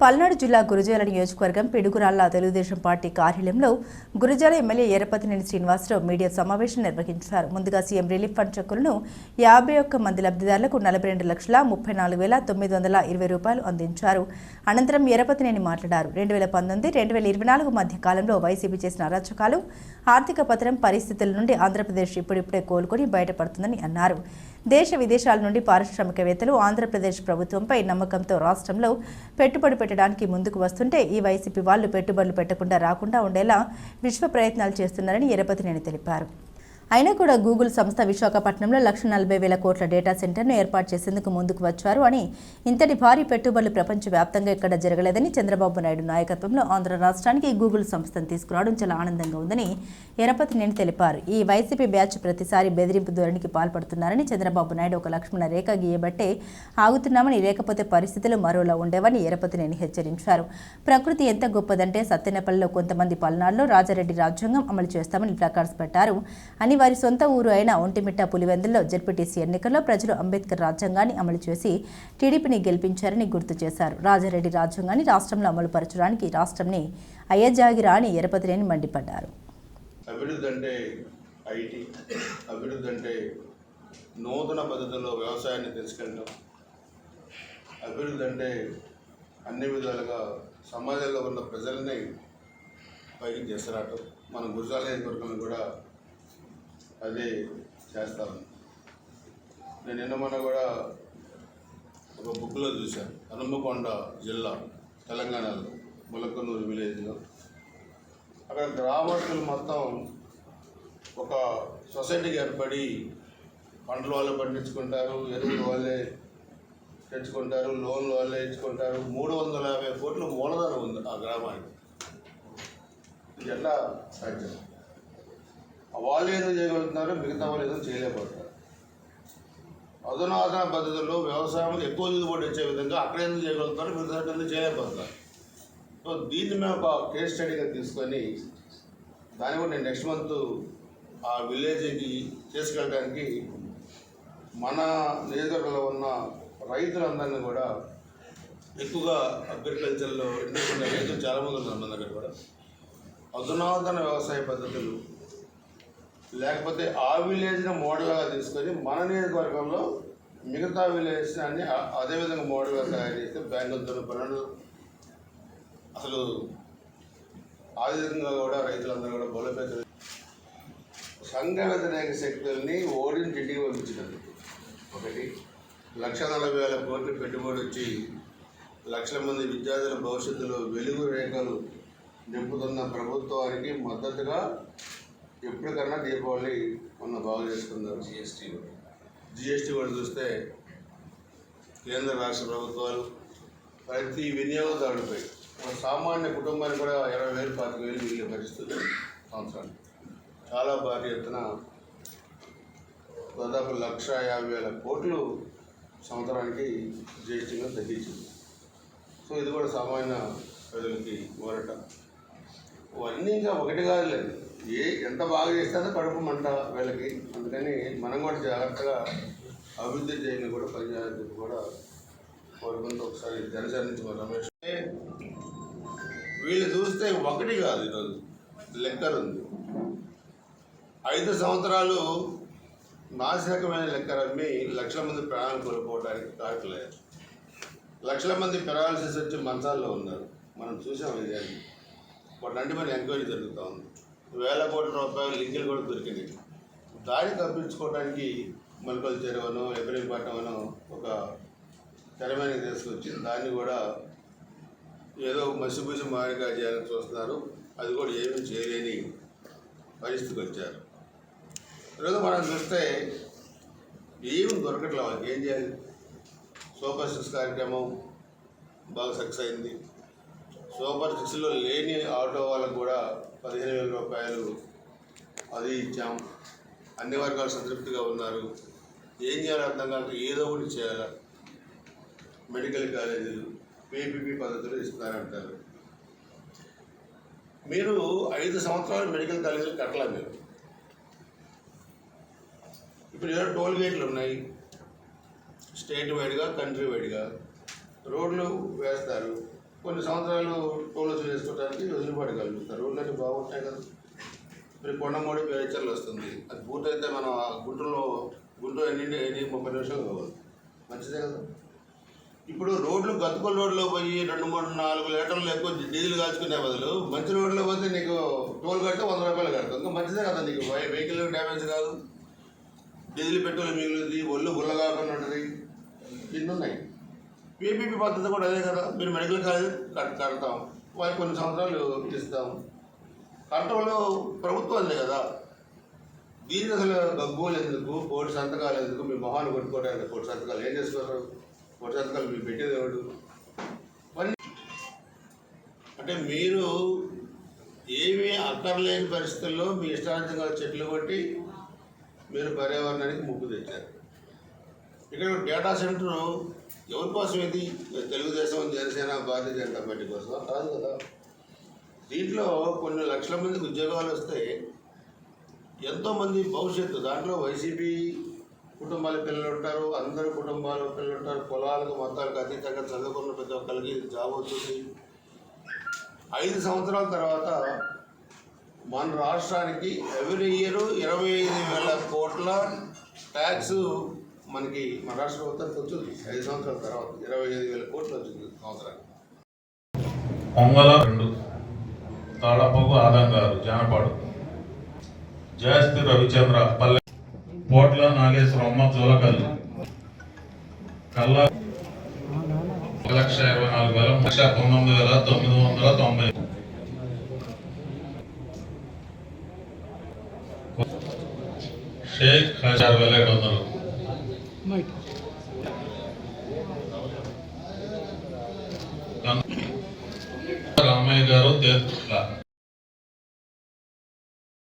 పల్నాడు జిల్లా గురజాల నియోజకవర్గం పిడుగురాళ్ళ తెలుగుదేశం పార్టీ కార్యాలయంలో గురజాల ఎమ్మెల్యే ఎర్రపతినేని శ్రీనివాసరావు మీడియా సమావేశం నిర్వహించారు. ముందుగా సీఎం రిలీఫ్ ఫండ్ చెక్కులను యాభై ఒక్క మంది లబ్ధిదారులకు నలభై రెండు లక్షల ముప్పై నాలుగు వేల తొమ్మిది వందల ఇరవై రూపాయలు అందించారు. అనంతరం ఎర్రపతినేని మాట్లాడారు. రెండు వేల పంతొమ్మిది రెండు వేల ఇరవై నాలుగు మధ్య కాలంలో వైసీపీ చేసిన అరాచకాలు ఆర్థిక పత్రం పరిస్థితుల నుండి ఆంధ్రప్రదేశ్ ఇప్పుడిప్పుడే కోలుకొని బయటపడుతుందని అన్నారు. దేశ విదేశాల నుండి పారిశ్రామికవేత్తలు ఆంధ్రప్రదేశ్ ప్రభుత్వంపై నమ్మకంతో రాష్ట్రంలో పెట్టుబడి పెట్టడానికి ముందుకు వస్తుంటే ఈ వైసీపీ వాళ్ళు పెట్టుబడులు పెట్టకుండా రాకుండా ఉండేలా విశ్వ ప్రయత్నాలు చేస్తున్నారని ఎరపతినేని తెలిపారు. అయినా కూడా గూగుల్ సంస్థ విశాఖపట్నంలో లక్ష నలభై వేల కోట్ల డేటా సెంటర్ను ఏర్పాటు చేసేందుకు ముందుకు వచ్చారు అని ఇంతటి భారీ పెట్టుబడులు ప్రపంచవ్యాప్తంగా ఇక్కడ జరగలేదని చంద్రబాబు నాయుడు నాయకత్వంలో ఆంధ్ర రాష్ట్రానికి గూగుల్ సంస్థను తీసుకురావడం చాలా ఆనందంగా ఉందని ఎరపతినేని తెలిపారు. ఈ వైసీపీ బ్యాచ్ ప్రతిసారి బెదిరింపు ధోరణికి పాల్పడుతున్నారని చంద్రబాబు నాయుడు ఒక లక్ష్మణ రేఖ గీయబట్టే ఆగుతున్నామని లేకపోతే పరిస్థితులు మరోలా ఉండేవని ఎరపతినేని హెచ్చరించారు. ప్రకృతి ఎంత గొప్పదంటే సత్తెనపల్లిలో కొంతమంది పల్నాడులో రాజారెడ్డి రాజ్యాంగం అమలు చేస్తామని ప్లకార్డ్స్ పెట్టారు అని వారి సొంత ఊరు అయిన ఒంటిమిట్ట పులివెందుల్లో జడ్పీటీసీ ఎన్నికల్లో ప్రజలు అంబేద్కర్ రాజ్యాంగాన్ని అమలు చేసి టీడీపీని గెలిపించారని గుర్తు చేశారు. రాజారెడ్డి రాజ్యాంగాన్ని రాష్ట్రంలో అమలు పరచడానికి రాష్ట్రంని అయ్యజాగిరా అని ఎరపతిరేని మండిపడ్డారు. అభివృద్ధి అంటే ఐటీ అభివృద్ధి అంటే నూతన పద్ధతుల్లో వ్యవసాయాన్ని తీసుకెళ్ళడం అభివృద్ధి అంటే అన్ని విధాలుగా సమాజంలో ఉన్న ప్రజల్ని పైకి తీసుకురావటం. మన గుజరాల నియోజకవర్గంలో కూడా అదే చేస్తాను. నేను నిన్న మొన్న కూడా ఒక బుక్లో చూశాను. హనుమకొండ జిల్లా తెలంగాణలో ములకనూరు విలేజ్లో. అక్కడ గ్రామస్తులు మొత్తం ఒక సొసైటీకి ఏర్పడి పంటలు వాళ్ళే పండించుకుంటారు ఎరువులు వాళ్ళే తెచ్చుకుంటారు లోన్లు వాళ్ళే ఇచ్చుకుంటారు మూడు వందల యాభై కోట్లు మూలధనం ఉంది ఆ గ్రామానికి. ఇది ఎట్లా సాధ్యం వాళ్ళు ఏదో చేయగలుగుతున్నారు మిగతా వాళ్ళు ఏదో చేయలేకపోతున్నారు. అధునాతన పద్ధతుల్లో వ్యవసాయం ఎక్కువ దిగుబడి వచ్చే విధంగా అక్కడ ఎందుకు చేయగలుగుతారు మిగతా ఎందుకు చేయలేకపోతున్నారు. సో దీన్ని మేము ఒక కేస్ స్టడీగా తీసుకొని దాన్ని కూడా నేను నెక్స్ట్ మంత్ ఆ విలేజ్కి తీసుకెళ్ళడానికి మన నియోజకవర్గంలో ఉన్న రైతులందరినీ కూడా ఎక్కువగా అగ్రికల్చర్లో ఇంట్రెస్ట్ ఉన్న రైతులు చాలామంది ఉన్నారు మన దగ్గర కూడా. అధునాతన వ్యవసాయ పద్ధతులు లేకపోతే ఆ విలేజ్ని మోడల్గా తీసుకొని మన నియోజకవర్గంలో మిగతా విలేజ్ని అన్ని అదే విధంగా మోడల్గా తయారు చేస్తే బ్యాంకులతో పనులు అసలు ఆ విధంగా కూడా రైతులందరూ కూడా బలోపేతం సంఘ వ్యతిరేక శక్తుల్ని ఓడించి ఇంటికి పంపించినందుకు ఒకటి లక్ష నలభై వేల కోట్లు పెట్టుబడి వచ్చి లక్షల మంది విద్యార్థుల భవిష్యత్తులో వెలుగు రేఖలు నింపుతున్న ప్రభుత్వానికి మద్దతుగా ఎప్పటికన్నా దీపావళి మొన్న బాగు చేసుకున్నారు. జిఎస్టీ జిఎస్టీ కూడా చూస్తే కేంద్ర రాష్ట్ర ప్రభుత్వాలు ప్రతి వినియోగదారుడిపై ఒక సామాన్య కుటుంబానికి కూడా ఇరవై వేలు పాతిక వేలు మిగిలిన పరిస్థితి సంవత్సరానికి. చాలా భారీ ఎత్తున దాదాపు లక్ష యాభై వేల కోట్లు సంవత్సరానికి జిఎస్టీగా తగ్గించింది. సో ఇది కూడా సామాన్య ప్రజలకి ఊరట ఇవన్నీ ఇంకా ఒకటి కాదులేదు ఏ ఎంత బాగా చేస్తుందో కడుపు మంట వీళ్ళకి. అందుకని మనం కూడా జాగ్రత్తగా అభివృద్ధి చేయని కూడా పనిచేయాలని చెప్పి కూడా కోరుకుంటూ ఒకసారి జనసేన నుంచి రమేష్. వీళ్ళు చూస్తే ఒకటి కాదు ఈరోజు. లెక్కర్ ఉంది. ఐదు సంవత్సరాలు నాశనకమైన లెక్కర్ అమ్మి లక్షల మంది ప్రాణాలు కోల్పోవడానికి కారకులయ్యారు లక్షల మంది పెరాలసిస్ వచ్చి మంచాల్లో ఉన్నారు. మనం చూసాం ఇదాన్ని వాటి అంటే మరి ఎంక్వైరీ జరుగుతూ ఉంది. వేల కోట్ల రూపాయలు లింకులు కూడా దొరికినాయి దాడి తప్పించుకోవడానికి మల్కల్ చెరువును ఎబ్రహీంపట్నం ఒక తెరమైన తీసుకొచ్చి దాన్ని కూడా ఏదో మసిబుసి మారిగా చేయాలని చూస్తున్నారు. అది కూడా ఏమీ చేయలేని పరిస్థితికి వచ్చారు. ఈరోజు మనం చూస్తే ఏమి దొరకట్లే వాళ్ళకి. ఏం చేయాలి? సూపర్ సిక్స్ కార్యక్రమం బాగా సక్సెస్ అయింది. సూపర్ సిక్స్లో లేని ఆటో వాళ్ళకు కూడా పదిహేను వేల రూపాయలు అది ఇచ్చాం అన్ని వర్గాలు సంతృప్తిగా ఉన్నారు. ఏం చేయాలో అర్థం కాక ఏదో ఒకటి చేయాలి? మెడికల్ కాలేజీలు పీపీపీ పద్ధతులు ఇస్తున్నారంటారు. మీరు ఐదు సంవత్సరాలు మెడికల్ కాలేజీలు కట్టలే మీరు? ఇప్పుడు ఏదో టోల్ గేట్లు ఉన్నాయి. స్టేట్ వైడ్గా కంట్రీ వైడ్గా రోడ్లు వేస్తారు. కొన్ని సంవత్సరాలు టోల్ చేసుకోవడానికి వెసులుబాటు కల్పిస్తారు రోడ్లన్నీ బాగుంటాయి కదా. మరి కొండమూడి పేచర్లు వస్తుంది. అది పూర్తయితే మనం ఆ గుంటూరులో గుంటూరు ఎన్ని ఎన్ని ముప్పై నిమిషాలు కావాలి. మంచిదే కదా. ఇప్పుడు రోడ్లు గతుకుల రోడ్లో పోయి రెండు మూడు నాలుగు లీటర్లు ఎక్కువ డీజిల్ కాల్చుకునే బదులు మంచి రోడ్లో పోతే నీకు టోల్ కడితే వంద రూపాయలు కడతాం. ఇంకా మంచిదే కదా నీకు. వెహికల్ డ్యామేజ్ కాదు. డీజిల్ పెట్రోల్ మిగిలింది ఒళ్ళు గుల్ల కాకుండా ఉంటుంది ఇన్ని ఉన్నాయి. పీపీపీ పద్ధతి కూడా అదే కదా. మీరు మెడికల్ కాలేజ్ కట్- కడతాం. వారికి కొన్ని సంవత్సరాలు ఇస్తాం ప్రభుత్వం అదే కదా. దీనికి అసలు గగ్గోలు ఎందుకు? కోటి సంతకాలు ఎందుకు? మీ మొహాలు కొట్టుకోవడానికి కోటి సంతకాలు ఏం చేస్తున్నారు? కోటి సంతకాలు మీరు పెట్టేది ఎవడు అంటే మీరు ఏమీ అక్కర్లేని పరిస్థితుల్లో మీ ఇష్టార్థంగా చెట్లు కొట్టి మీరు పర్యావరణానికి ముప్పు తెచ్చారు. ఇక్కడ డేటా సెంటర్ ఎవరి కోసం ఇది? తెలుగుదేశం జనసేన భారతీయ జనతా పార్టీ కోసం. కాదు కదా. దీంట్లో కొన్ని లక్షల మందికి ఉద్యోగాలు వస్తే ఎంతోమంది భవిష్యత్తు దాంట్లో వైసీపీ కుటుంబాల పిల్లలు ఉంటారు అందరు కుటుంబాల పిల్లలు ఉంటారు పొలాలకు మొత్తాలకు అతీతంగా చదువుకున్న ప్రతి ఒక్కరికి జాబ్ వస్తుంది. ఐదు సంవత్సరాల తర్వాత మన రాష్ట్రానికి ఎవ్రీ ఇయర్ ఇరవై ఐదు వేల కోట్ల ట్యాక్స్ మనకి మన రాష్ట్ర ప్రభుత్వానికి వచ్చింది ఐదు సంవత్సరాల తర్వాత ఇరవై ఐదు వేల కోట్లు వచ్చింది సంవత్సరానికి. పొంగల రెండు తాళపగు ఆదం గారు జానపాడు. జయశ్రీ రవిచంద్ర పల్లె. పోట్ల నాగేశ్వరమ్మ జోలకల్లు. కల్లా ఒక లక్ష ఇరవై నాలుగు వేల లక్ష పంతొమ్మిది వేల తొమ్మిది వందల తొంభై. షేక్ హజార్ వేల ఏడు వందలు. రామయ్య గారు తీర్థ